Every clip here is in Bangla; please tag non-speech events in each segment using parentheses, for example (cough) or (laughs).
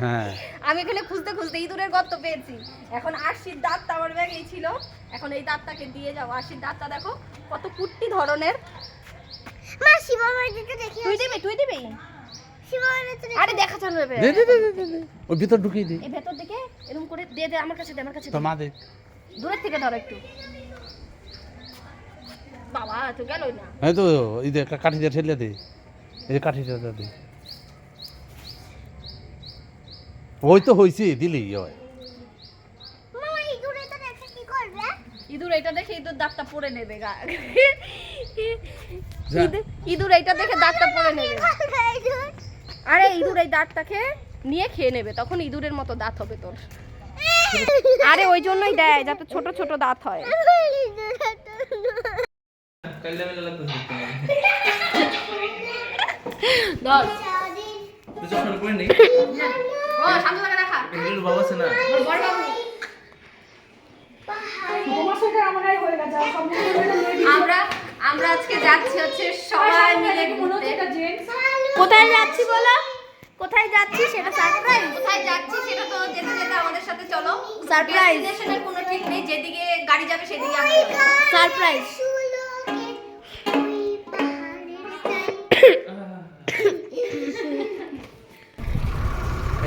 হ্যাঁ। আমি এখানে খুঁজতে খুঁজতে ইঁদুরের গর্ত পেয়েছি। এখন আশির দাঁতটা আমার ব্যাগেই ছিল। এখন এই দাঁতটাকে দিয়ে যাও। আশির দাঁতটা দেখো কত কুট্টি ধরনের। মা শিবা বাড়িতে দেখি। তুই দিবি তুই দিবি? আরে দেখা যাবে দে দে দে দে, দে, দে। ওর ভিতর ঢুকিয়ে দে। এই ভেতর দিকে এরকম করে দিয়ে দে আমার কাছে দে আমার কাছে তো মা থেকে ধরো একটু। বাবা তো গেল না। এই তো এই যে কা- কাঠিটা ঠেলে দে। এই যে কাঠিটা দে। ওই তো হয়েছে দিলি ওই। মামা ইঁদুরে তো দেখে কি করবে? ইঁদুর এটা দেখে ইঁদুর দাঁতটা পড়ে নেবে গা। ইঁদুর- ইঁদুর এইটা দেখে দাঁতটা পড়ে নেবে। আরে ইঁদুর এই দাঁতটাকে নিয়ে খেয়ে নেবে তখন ইঁদুরের মতো দাঁত হবে তোর। আরে ওই জন্যই দেয় যাতে ছোট ছোট দাঁত হয়। ধর। (laughs) ও শান্ত করে রাখা। ওর বড় বাবু। আমরা আমরা আজকে যাচ্ছি হচ্ছে সবাই মিলে ঘুরতে। কোথায় যাচ্ছি বলো? কোথায় যাচ্ছি সেটা সারপ্রাইজ কোথায় যাচ্ছি সেটা তো যেতে যেতে আমাদের সাথে চলো। সারপ্রাইজ ডেস্টিনেশনের কোনো ঠিক নেই যেদিকে গাড়ি যাবে সেদিকে সারপ্রাইজ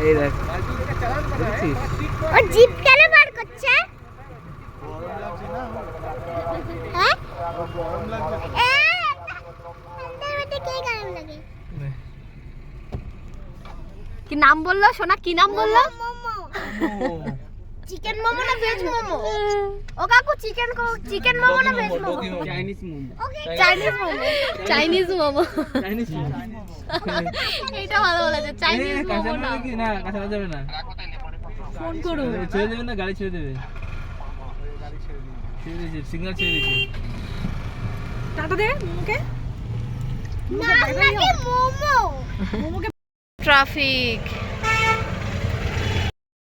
এই দেখ ও জিপ কেন বার করছে? হ্যাঁ? এ, ঠান্ডার মধ্যে কে গরম লাগে? কি নাম বলল? সোনা কি নাম বলল? চিকেন মোমো। না ভেজ মোমো? ও কাকু চিকেন চিকেন মোমো না veg momo? Chinese momo. Okay Chinese momo. Chinese momo. Chinese momo. এটা ভালো বলেছে চাইনিজ মোমো না। কি? না কাঁচা যাবে না। ফোন করো। ছেড়ে দেবে না গাড়ি ছেড়ে দেবে। ছেড়ে দিয়েছে সিগন্যাল ছেড়ে দিয়েছে। টাটা দে মোমোকে। না লাগে মোমো? ট্রাফিক।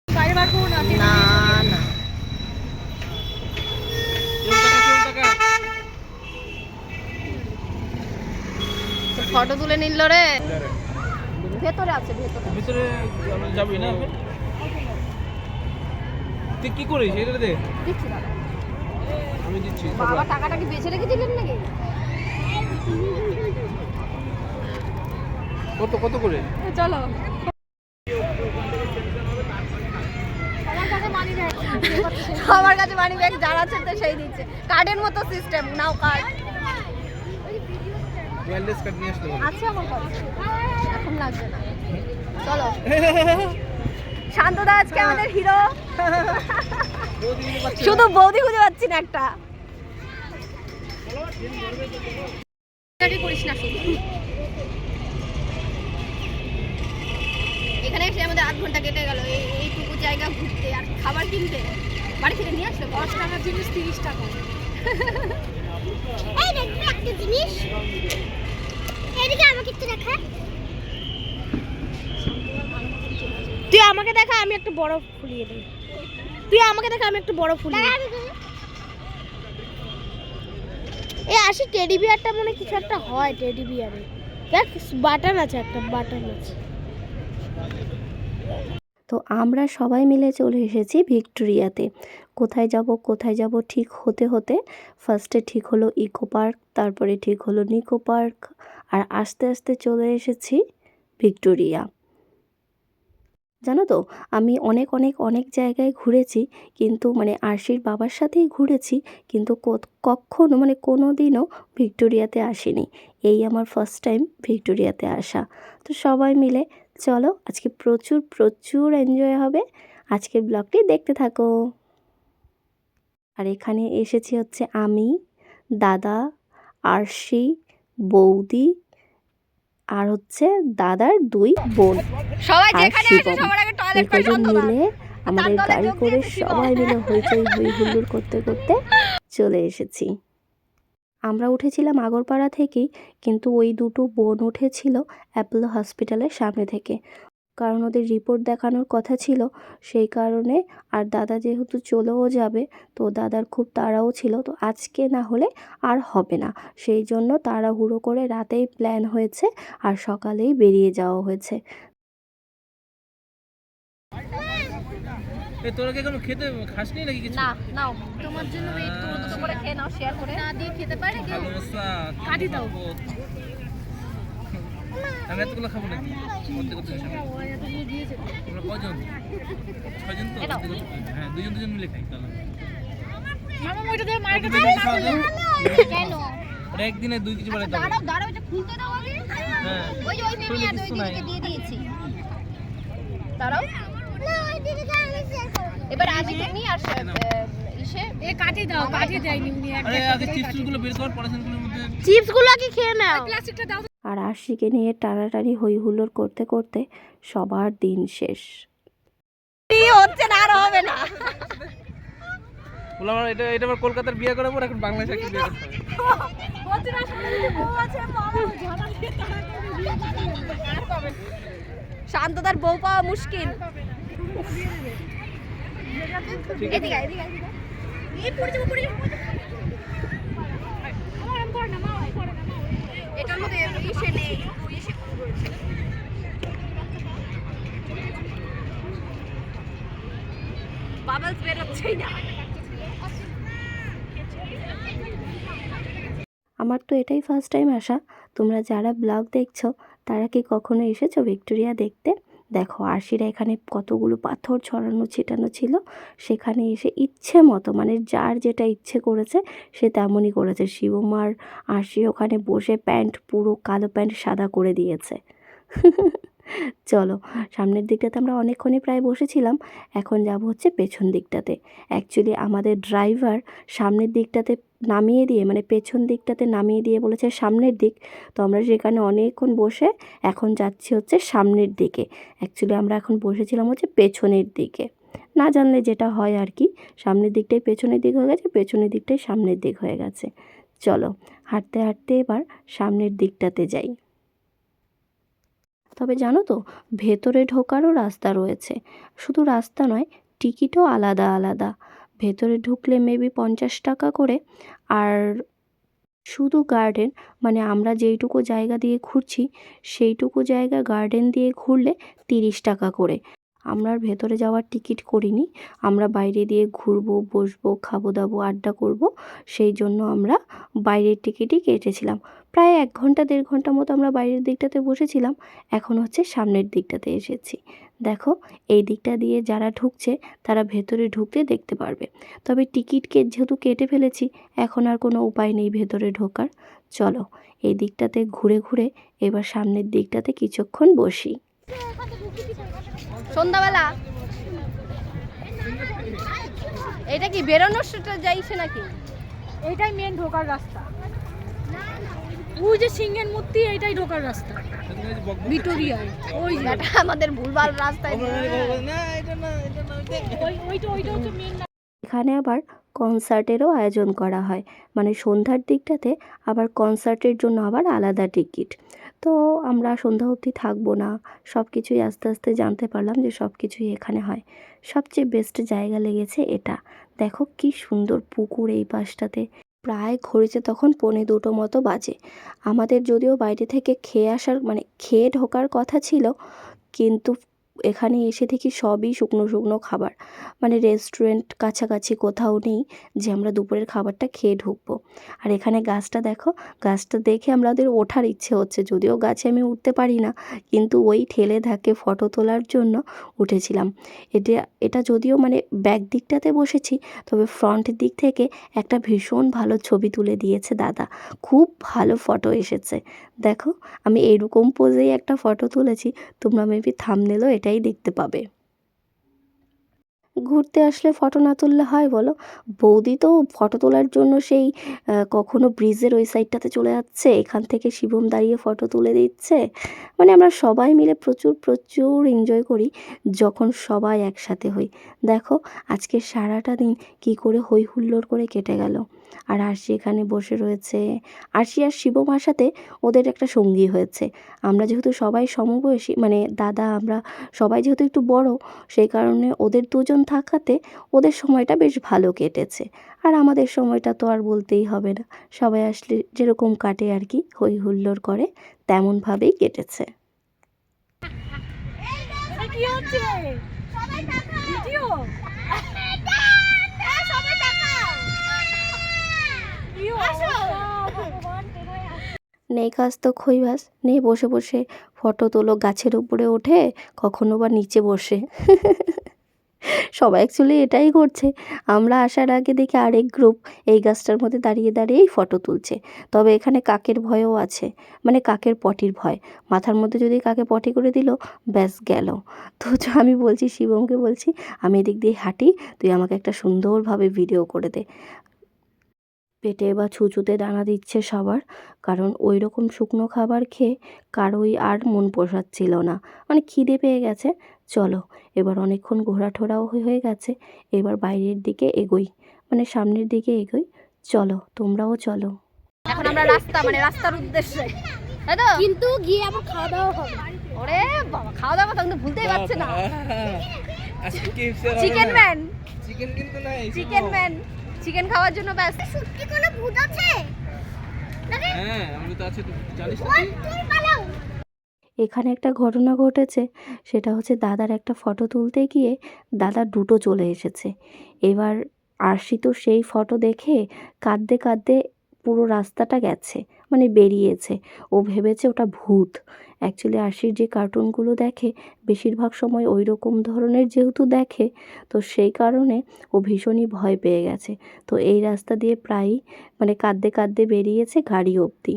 গাড়ি বার করো না ফটো তুলে নিল রে। ভেতরে আছে ভেতরে। ভিতরে আমরা যাবি না তুই কি করিস? এটা দে। দিচ্ছি দাদা আমি দিচ্ছি বাবা টাকাটা কি বেঁচে রেখে দিলেন নাকি? কত কত করে? চলো। আমার কাছে মানি ব্যাগ যারা আছে তো সেই দিচ্ছে। কার্ডের মতো সিস্টেম নাও কার্ড ওয়্যারলেস কার্ড নিয়ে আসতে হবে। আমার কাছে। এখন লাগবে না। (laughs) চলো। শান্তদা আজকে আমাদের হিরো শুধু বৌদি খুঁজে পাচ্ছি না একটা। করিস না এখানে এসে আমাদের আধ ঘণ্টা কেটে গেল। এই এইটুকু জায়গা ঘুরতে আর খাবার কিনতে। বাড়ি থেকে নিয়ে আসলে? দশ টাকার জিনিস তিরিশ টাকা। (laughs) এই দেখবি একটা জিনিস। এদিকে আমাকে একটু দেখা। তুই আমাকে দেখা আমি একটা বড় ফুলিয়ে দিই। তুই আমাকে দেখা আমি একটা বড় ফুলিয়ে এ আসি টেডি বিয়ারটা মনে কিছু একটা হয় টেডি বিয়ারে দেখ বাটন আছে একটা বাটন আছে। তো আমরা সবাই মিলে চলে এসেছি ভিক্টোরিয়াতে। কোথায় যাব কোথায় যাব ঠিক হতে হতে ফার্স্টে ঠিক হলো ইকো পার্ক তারপরে ঠিক হলো নিকো পার্ক আর আস্তে আস্তে চলে এসেছি ভিক্টোরিয়া। জানো তো, আমি অনেক অনেক অনেক জায়গায় ঘুরেছি, কিন্তু মানে আরশির বাবার সাথেই ঘুরেছি, কিন্তু কখনো মানে কোনো দিনও ভিক্টোরিয়াতে আসিনি। এই আমার ফার্স্ট টাইম ভিক্টোরিয়াতে আসা। তো সবাই মিলে চলো, আজকে প্রচুর প্রচুর এনজয় হবে। আজকের ব্লগটি দেখতে থাকো। আর এখানে এসেছি হচ্ছে আমি, দাদা, আরশি বৌদি আর হচ্ছে দাদার দুই বোন। আর শিবম। এই কজন মিলে আমাদের গাড়ি করে সবাই মিলে হইচই হই হুল্লোড় করতে করতে চলে এসেছি। আমরা উঠেছিলাম আগরপাড়া থেকেই কিন্তু ওই দুটো বোন উঠেছিল অ্যাপোলো হসপিটালের সামনে থেকে। কারণ ওদের রিপোর্ট দেখানোর কথা ছিল সেই কারণে আর দাদা যেহেতু চলেও যাবে তো দাদার খুব তাড়াও ছিল তো আজকে না হলে আর হবে না। সেই জন্য তাড়াহুড়ো করে রাতেই প্ল্যান হয়েছে আর সকালেই বেরিয়ে যাওয়া হয়েছে। তোরা কি এখন খেতে খাসনি নাকি কিছু? না নাও। তোমার জন্য ওয়েট করে দুটো করে খেয়ে নাও শেয়ার করে। না দিয়ে খেতে পারে ভালো কাটি দাও। আমি এতগুলো খাব নাকি? করতে করতে তোমরা কজন? ছজন তো? হ্যাঁ দুজন দুজন মিলে খাই একদিনে দুই কেজি বাড়াই দাঁড়াও দাঁড়াও এটা খুলতে দাও আগে। হ্যাঁ। ওই যে ওই মেয়ে আর ওই কিছু নাই। দিদিকে দিয়ে দিয়েছি। দাঁড়াও। না ওই দিদিকে আমি শেয়ার করব এবার আমি তুমি আর ইসে এ কাটি দাও কাটি দেয়নি উনি আরে আগে চিপসগুলো বের কর পড়াশোনাগুলোর মধ্যে। চিপসগুলো কি খেয়ে নাও। প্লাস্টিকটা দাও আর আরশিকে নিয়ে টানাটানি হই হুল্লোড় করতে করতে সবার দিন শেষ। হচ্ছে না আর হবে না। বললাম এটা এটা আবার কলকাতার বিয়ে করাবো এখন বাংলাদেশে কি বিয়ে করতে হবে? শান্তদার বউ পাওয়া মুশকিল। এদিকে এদিকে এদিকে। এই পড়ে যাব পড়ে যাব পড়ে যাব। আমার এরম করে না মা ওই করে না মা এটার মধ্যে ইসে নেই ইসে বাবলস বেরোচ্ছেই না আমার তো এটাই ফার্স্ট টাইম আসা। তোমরা যারা ব্লগ দেখছ, তারা কি কখনো এসেছ ভিক্টোরিয়া দেখতে? দেখো, আরশিরা এখানে কতগুলো পাথর ছড়ানো, ছিটানো ছিল। সেখানে এসে ইচ্ছে মতো মানে যার যেটা ইচ্ছে করেছে, সে তেমনই করেছে। শিবমার আরশি ওখানে বসে প্যান্ট, পুরো কালো প্যান্ট সাদা করে দিয়েছে। (laughs) চলো, সামনের দিকটাতে আমরা অনেকক্ষণই প্রায় বসেছিলাম, এখন যাব হচ্ছে পেছন দিকটাতে। অ্যাকচুয়ালি আমাদের ড্রাইভার সামনের দিকটাতে নামিয়ে দিয়ে মানে পেছন দিকটাতে নামিয়ে দিয়ে বলেছে সামনের দিক। তো আমরা সেখানে অনেকক্ষণ বসে এখন যাচ্ছি হচ্ছে সামনের দিকে। অ্যাকচুয়ালি আমরা এখন বসেছিলাম হচ্ছে পেছনের দিকে। না জানলে যেটা হয় আর কি, সামনের দিকটাই পেছনের দিক হয়ে গেছে, পেছনের দিকটাই সামনের দিক হয়ে গেছে। চলো, হাঁটতে হাঁটতে এবার সামনের দিকটাতে যাই। তবে জানো তো, ভেতরে ঢোকারও রাস্তা রয়েছে। শুধু রাস্তা নয়, টিকিটও আলাদা আলাদা। ভেতরে ঢুকলে মেবি পঞ্চাশ টাকা করে, আর শুধু গার্ডেন মানে আমরা যেইটুকু জায়গা দিয়ে ঘুরছি, সেইটুকু জায়গা গার্ডেন দিয়ে ঘুরলে তিরিশ টাকা করে। আমরা ভেতরে যাওয়ার টিকিট করিনি। আমরা বাইরে দিয়ে ঘুরবো, বসবো খাব দাবো আড্ডা করব। সেই জন্য আমরা বাইরের টিকিটই কেটেছিলাম। প্রায় এক ঘণ্টা, দেড় ঘণ্টা মতো আমরা বাইরের দিকটাতে বসেছিলাম। এখন হচ্ছে সামনের দিকটাতে এসেছি। দেখো, এই দিকটা দিয়ে যারা ঢুকছে, তারা ভেতরে ঢুকতে দেখতে পারবে। তবে টিকিট কে যেহেতু কেটে ফেলেছি, এখন আর কোনো উপায় নেই ভেতরে ঢোকার। চলো, এই দিকটাতে ঘুরে ঘুরে এবার সামনের দিকটাতে কিছুক্ষণ বসি। সন্ধ্যাবেলা? এটা কি বেরোনোর সেটা যাইছে নাকি? এইটাই মেন ঢোকার রাস্তা। ওই যে সিংহের মূর্তি এইটাই ঢোকার রাস্তা। ওই যে। এটা আমাদের ভুলভাল রাস্তায় না এটা না এটা না ওইটা। ওই ওইটা ওইটা হচ্ছে মেন এখানে আবার কনসার্টেরও আয়োজন করা হয়। মানে সন্ধ্যার দিকটাতে আবার কনসার্টের জন্য আবার আলাদা টিকিট। তো আমরা সন্ধ্যা অবধি থাকব না। সব কিছুই আস্তে আস্তে জানতে পারলাম যে সব কিছুই এখানে হয়। সবচেয়ে বেস্ট জায়গা লেগেছে এটা। দেখো কি সুন্দর পুকুর এই পাশটাতে। প্রায় ঘড়িতে তখন পৌনে দুটো মতো বাজে। আমাদের যদিও বাইরে থেকে খেয়ে আসার মানে খেয়ে ঢোকার কথা ছিল, কিন্তু এখানে এসে দেখি সবই শুকনো শুকনো খাবার। মানে রেস্টুরেন্ট কাছাকাছি কোথাও নেই যে আমরা দুপুরের খাবারটা খেয়ে ঢুকবো। আর এখানে গাছটা দেখো, গাছটা দেখে আমাদের ওঠার ইচ্ছে হচ্ছে। যদিও গাছে আমি উঠতে পারি না, কিন্তু ওই ঠেলে ধাকে ফটো তোলার জন্য উঠেছিলাম। এটা এটা যদিও মানে ব্যাক দিকটাতে বসেছি, তবে ফ্রন্ট দিক থেকে একটা ভীষণ ভালো ছবি তুলে দিয়েছে দাদা। খুব ভালো ফটো এসেছে। দেখো, আমি এরকম পোজেই একটা ফটো তুলেছি, তোমরা মেবি থামনেলও এটাই দেখতে পাবে। ঘুরতে আসলে ফটো না তুললে হয় বলো? বৌদি তো ফটো তোলার জন্য সেই কখনো ব্রিজের ওই সাইডটাতে চলে যাচ্ছে, এখান থেকে শিবম দাঁড়িয়ে ফটো তুলে দিচ্ছে। মানে আমরা সবাই মিলে প্রচুর প্রচুর এনজয় করি যখন সবাই একসাথে হই। দেখো, আজকে সারাটা দিন কি করে হই হুল্লোড় করে কেটে গেল। আর আরশি এখানে বসে রয়েছে। আরশি আর শিবমার সাথে ওদের একটা সঙ্গী হয়েছে। আমরা যেহেতু সবাই সমবয়সী মানে দাদা আমরা সবাই যেহেতু একটু বড় সেই কারণে ওদের দুজন থাকাতে ওদের সময়টা বেশ ভালো কেটেছে। আর আমাদের সময়টা তো আর বলতেই হবে না। সবাই আসলে যেরকম কাটে আর কি হই হুল্লোড় করে তেমনভাবেই কেটেছে। কি হচ্ছে? ভিডিও সবাই তাকাও আসো নেই কাজ তো খই ভাস নেই বসে বসে ফটো তোলো গাছের উপরে ওঠে কখনো বা নিচে বসে। সবাই অ্যাকচুয়ালি এটাই করছে। আমরা আসার আগে দেখি আরেক গ্রুপ এই গাছটার মধ্যে দাঁড়িয়ে দাঁড়িয়েই ফটো তুলছে। তবে এখানে কাকের ভয়ও আছে মানে কাকের পটির ভয়। মাথার মধ্যে যদি কাকে পটি করে দিল ব্যাস গেল। তো আমি বলছি শিবমকে বলছি আমি এদিক দিয়ে হাঁটি তুই আমাকে একটা সুন্দরভাবে ভিডিও করে দে। পেটে বা ছুঁচুতে দানা দিচ্ছে সবার কারণ ওই রকম শুকনো খাবার খেয়ে কারোই আর মন পোষাচ্ছিল না। মানে খিদে পেয়ে গেছে। চলো এবার অনেকক্ষণ ঘোরা ঠোরাও হয়ে গেছে। এবার বাইরের দিকে এগোই। মানে সামনের দিকে এগোই। চলো তোমরাও চলো। এখন আমরা রাস্তা মানে রাস্তার উদ্দেশ্যে। তাই তো? কিন্তু গিয়ে আবার খাওয়া দাওয়া হবে। ওরে বাবা খাওয়া দাওয়া কথা কিন্তু ভুলতেই পারছে না। চিকেন। ম্যান চিকেন কিন্তু নাই। চিকেন ম্যান চিকেন খাওয়ার জন্য ব্যাস। সত্যি কোনো ভূত আছে? হ্যাঁ আমি তো আছে জানিস না এখানে একটা ঘটনা ঘটেছে সেটা হচ্ছে দাদার একটা ফটো তুলতে গিয়ে দাদা দুটো চলে এসেছে। এবার আরশি তো সেই ফটো দেখে কাঁদতে কাঁদতে পুরো রাস্তাটা গেছে মানে বেরিয়েছে। ও ভেবেছে ওটা ভূত। অ্যাকচুয়ালি আরশির যে কার্টুনগুলো দেখে, বেশিরভাগ সময় ওই রকম ধরনের যেহেতু দেখে, তো সেই কারণে ও ভীষণই ভয় পেয়ে গেছে। তো এই রাস্তা দিয়ে প্রায়ই মানে কাঁদতে কাঁদতে বেরিয়েছে গাড়ি অবধি।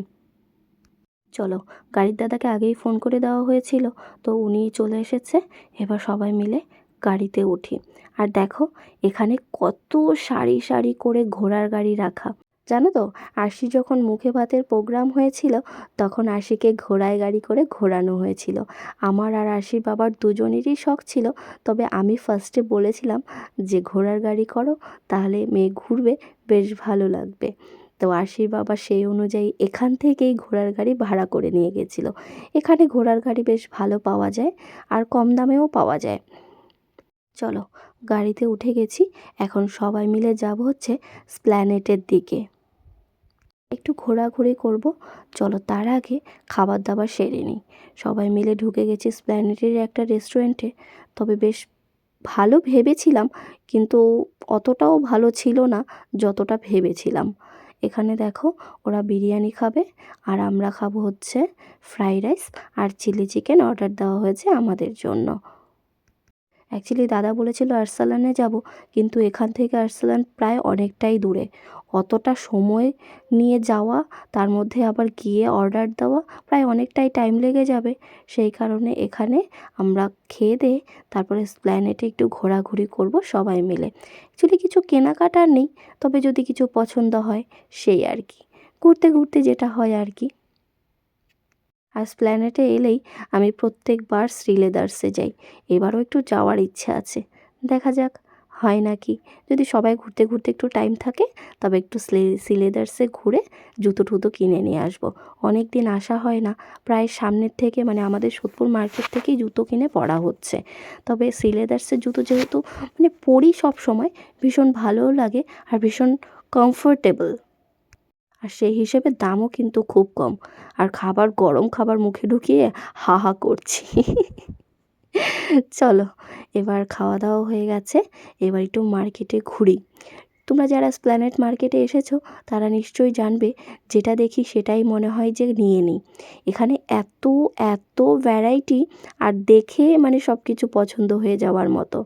চলো, গাড়ির দাদাকে আগেই ফোন করে দেওয়া হয়েছিল, তো উনি চলে এসেছে। এবার সবাই মিলে গাড়িতে উঠি। আর দেখো, এখানে কত সারি সারি করে ঘোড়ার গাড়ি রাখা। জানো তো, আরশি যখন মুখে ভাতের প্রোগ্রাম হয়েছিল, তখন আরশিকে ঘোড়ায় গাড়ি করে ঘোরানো হয়েছিল। আমার আর আরশির বাবার দুজনেরই শখ ছিল, তবে আমি ফার্স্টে বলেছিলাম যে, ঘোড়ার গাড়ি করো, তাহলে মেয়ে ঘুরবে, বেশ ভালো লাগবে। তো আশির বাবা সেই অনুযায়ী এখান থেকেই ঘোড়ার গাড়ি ভাড়া করে নিয়ে গেছিল। এখানে ঘোড়ার গাড়ি বেশ ভালো পাওয়া যায়, আর কম দামেও পাওয়া যায়। চলো, গাড়িতে উঠে গেছি, এখন সবাই মিলে যাব হচ্ছে স্প্ল্যানেটের দিকে। একটু ঘোরাঘুরি করব। চলো তার আগে খাবার দাবার সেরে নিই। সবাই মিলে ঢুকে গেছি স্প্ল্যানেটের একটা রেস্টুরেন্টে। তবে বেশ ভালো ভেবেছিলাম, কিন্তু অতটাও ভালো ছিল না যতটা ভেবেছিলাম। এখানে দেখো, ওরা বিরিয়ানি খাবে আর আমরা খাব হচ্ছে ফ্রাইড রাইস আর চিলি চিকেন অর্ডার দেওয়া হয়েছে আমাদের জন্য। অ্যাকচুয়ালি দাদা বলেছিল আর্সালানে যাব, কিন্তু এখান থেকে আর্সালান প্রায় অনেকটাই দূরে। অতটা সময় নিয়ে যাওয়া, তার মধ্যে আবার গিয়ে অর্ডার দেওয়া প্রায় অনেকটাই টাইম লেগে যাবে। সেই কারণে এখানে আমরা খেয়ে দিয়ে, তারপরে স্প্ল্যানেটে একটু ঘোরাঘুরি করব সবাই মিলে। অ্যাকচুয়ালি কিছু কেনাকাটার নেই, তবে যদি কিছু পছন্দ হয়, সেই আর কি। ঘুরতে ঘুরতে যেটা হয় আর কি। আর স্প্ল্যানেটে এলেই আমি প্রত্যেকবার শ্রীলেদার্সে যাই। এবারও একটু যাওয়ার ইচ্ছে আছে। দেখা যাক, হয় নাকি? যদি সবাই ঘুরতে ঘুরতে একটু টাইম থাকে, তবে একটু সিলেদার্সে ঘুরে জুতো টুতো কিনে নিয়ে আসব। অনেক দিন আসা হয় না। প্রায় সামনের থেকে মানে আমাদের সোদপুর মার্কেট থেকেই জুতো কিনে পরা হচ্ছে। তবে সিলেদার্সের জুতো যেহেতু মানে পরি সব সময় ভীষণ ভালোও লাগে আর ভীষণ কমফোর্টেবল আর সেই হিসেবে দামও কিন্তু খুব কম। আর খাবার, গরম খাবার মুখে ঢুকিয়ে হা হা করছি। চলো, এবার খাওয়া দাওয়া হয়ে গেছে। এবার একটু মার্কেটে ঘুরি। তোমরা যারা স্প্ল্যানেট মার্কেটে এসেছ, তারা নিশ্চয়ই জানবে, যেটা দেখি সেটাই মনে হয় যে নিয়ে নিই। এখানে এত এত ভ্যারাইটি আর দেখে মানে সব কিছু পছন্দ হয়ে যাওয়ার মতো।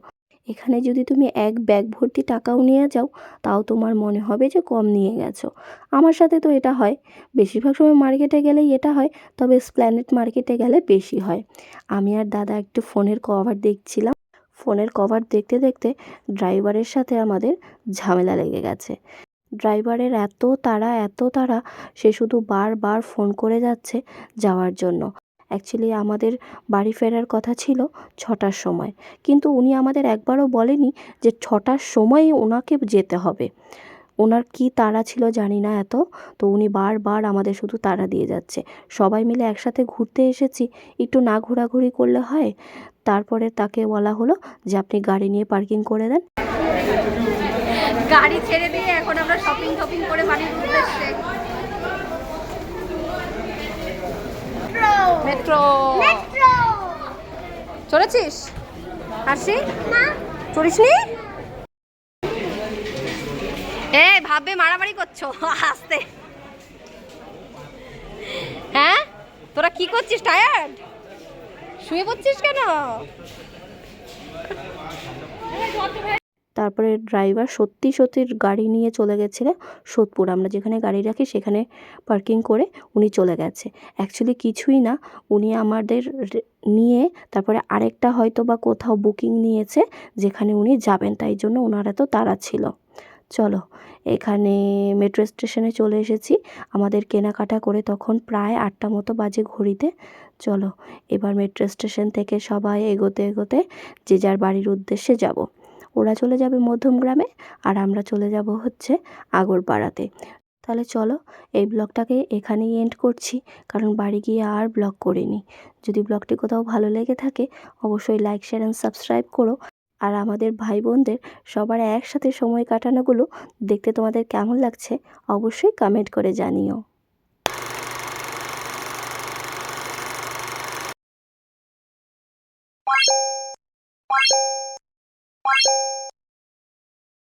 এখানে যদি তুমি এক ব্যাগ ভর্তি টাকাও নিয়ে যাও, তাও তোমার মনে হবে যে কম নিয়ে গেছো। আমার সাথে তো এটা হয়। বেশিরভাগ সময় মার্কেটে গেলেই এটা হয়, তবে স্প্ল্যানেট মার্কেটে গেলে বেশি হয়। আমি আর দাদা একটু ফোনের কভার দেখছিলাম। ফোনের কভার দেখতে দেখতে ড্রাইভারের সাথে আমাদের ঝামেলা লেগে গেছে। ড্রাইভারের এত তাড়া এত তাড়া, সে শুধু বারবার ফোন করে যাচ্ছে যাওয়ার জন্য। অ্যাকচুয়ালি আমাদের বাড়ি ফেরার কথা ছিল ছটার সময়। কিন্তু উনি আমাদের একবারও বলেনি যে ছটার সময়ই ওনাকে যেতে হবে। ওনার কি তাড়া ছিল জানি না এত, তো উনি বারবার আমাদের শুধু তাড়া দিয়ে যাচ্ছে। সবাই মিলে একসাথে ঘুরতে এসেছি, একটু না ঘোরাঘুরি করলে হয়। তারপরে তাকে বলা হলো যে আপনি গাড়ি নিয়ে পার্কিং করে দেন। গাড়ি ছেড়ে দিয়ে এখন আমরা শপিং টপিং করে বাড়ির উদ্দেশ্যে মেট্রো মেট্রো চলেছিস হাসি? চড়িস নি এ ভাববে মারামারি করছ। (laughs) আসতে হ্যাঁ? তোরা কি করছিস টায়ার্ড শুয়ে পড়ছিস কেন? তারপরে ড্রাইভার সত্যি সত্যি গাড়ি নিয়ে চলে গেছিল সোদপুর। আমরা যেখানে গাড়ি রাখি সেখানে পার্কিং করে উনি চলে গেছে। অ্যাকচুয়ালি কিছুই না, উনি আমাদের নিয়ে তারপরে আরেকটা হয়তো বা কোথাও বুকিং নিয়েছে যেখানে উনি যাবেন, তাই জন্য ওনারা তো তারা ছিল। চলো, এখানে মেট্রো স্টেশনে চলে এসেছি। আমাদের কেনাকাটা করে তখন প্রায় আটটা মতো বাজে ঘড়িতে। চলো, এবার মেট্রো স্টেশন থেকে সবাই এগোতে এগোতে যে যার বাড়ির উদ্দেশ্যে যাব। ওরা চলে যাবে মধ্যমগ্রামে আর আমরা চলে যাব হচ্ছে আগরপাড়াতে। তাহলে চলো, এই ব্লগটাকে এখানেই এন্ড করছি, কারণ বাড়ি গিয়ে আর ব্লগ করিনি। যদি ব্লগটি কোথাও ভালো লেগে থাকে, অবশ্যই লাইক শেয়ার অ্যান্ড সাবস্ক্রাইব করো। আর আমাদের ভাই বোনদের সবার একসাথে সময় কাটানোগুলো দেখতে তোমাদের কেমন লাগছে, অবশ্যই কমেন্ট করে জানিও।